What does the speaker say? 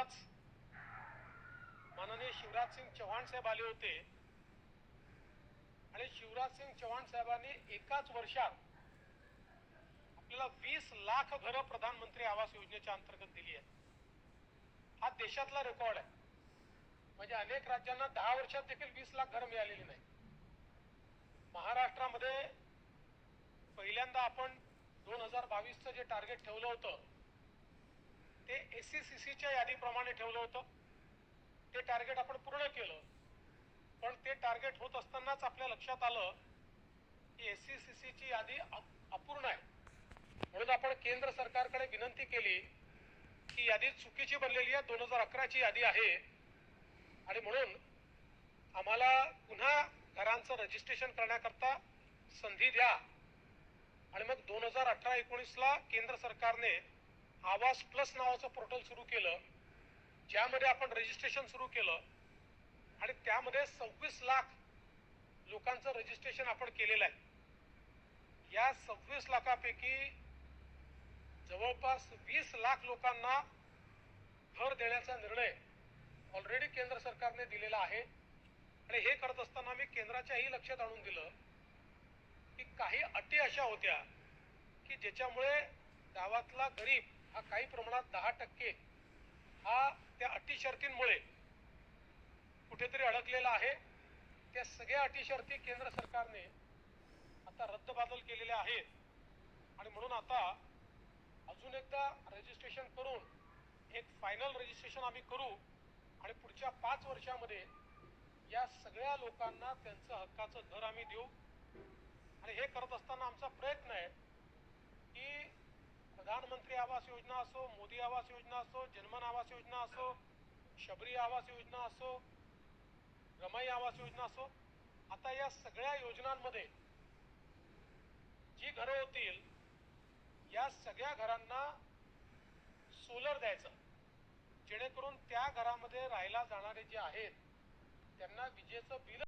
आत्ताच माननीय शिवराज सिंग चव्हाण साहेब आले होते. आणि शिवराज सिंग चव्हाण साहेबांनी एकाच वर्षात आपल्याला वीस लाख घरं प्रधानमंत्री आवास योजनेच्या अंतर्गत दिली आहे हा देशातला रेकॉर्ड आहे. म्हणजे अनेक राज्यांना दहा वर्षात देखील वीस लाख घरं मिळालेली नाही महाराष्ट्रामध्ये पहिल्यांदा आपण दोन हजार बावीसचं जे टार्गेट ठेवलं होतं ते एस सी सी सीच्या यादीप्रमाणे ठेवलं होतं. ते टार्गेट आपण पूर्ण केलं. पण ते टार्गेट होत असतानाच आपल्या लक्षात आलं की एस सी सी सीची यादी अप- अपूर्ण आहे. म्हणून आपण केंद्र सरकारकडे विनंती केली की यादी चुकीची बनलेली आहे. दोन हजार अकराची यादी आहे. आणि म्हणून आम्हाला पुन्हा घरांचं रजिस्ट्रेशन करण्याकरता संधी द्या. आणि मग दोन हजार अठरा एकोणीसला केंद्र सरकारने आवाज प्लस नावाचं पोर्टल सुरू केलं ज्यामध्ये आपण रजिस्ट्रेशन सुरू केलं आणि त्यामध्ये सव्वीस लाख लोकांचं रजिस्ट्रेशन आपण केलेलं आहे. या सव्वीस लाखापैकी जवळपास वीस लाख लोकांना घर देण्याचा निर्णय ऑलरेडी केंद्र सरकारने दिलेला आहे. आणि हे करत असताना मी केंद्राच्याही लक्षात आणून दिलं की काही अटी अशा होत्या की ज्याच्यामुळे गावातला गरीब हा काही प्रमाणात दहा टक्के हा त्या अटी शर्तींमुळे कुठेतरी अडकलेला आहे. त्या सगळ्या अटी शर्ती केंद्र सरकारने आता रद्दबादल केलेल्या आहेत. आणि म्हणून आता अजून एकदा रजिस्ट्रेशन करून एक फायनल रजिस्ट्रेशन आम्ही करू आणि पुढच्या पाच वर्षामध्ये या सगळ्या लोकांना त्यांचं हक्काचं घर आम्ही देऊ. आणि हे करत असताना आमचा प्रयत्न आहे की प्रधानमंत्री आवास योजना असो मोदी आवास योजना असो जनमन आवास योजना असो शबरी आवास योजना असो रमाई आवास योजना असो आता या सगळ्या योजनांमध्ये जी घरं होतील या सगळ्या घरांना सोलर द्यायचं. जेणेकरून त्या घरामध्ये राहायला जाणारे जे आहेत त्यांना विजेचं बिल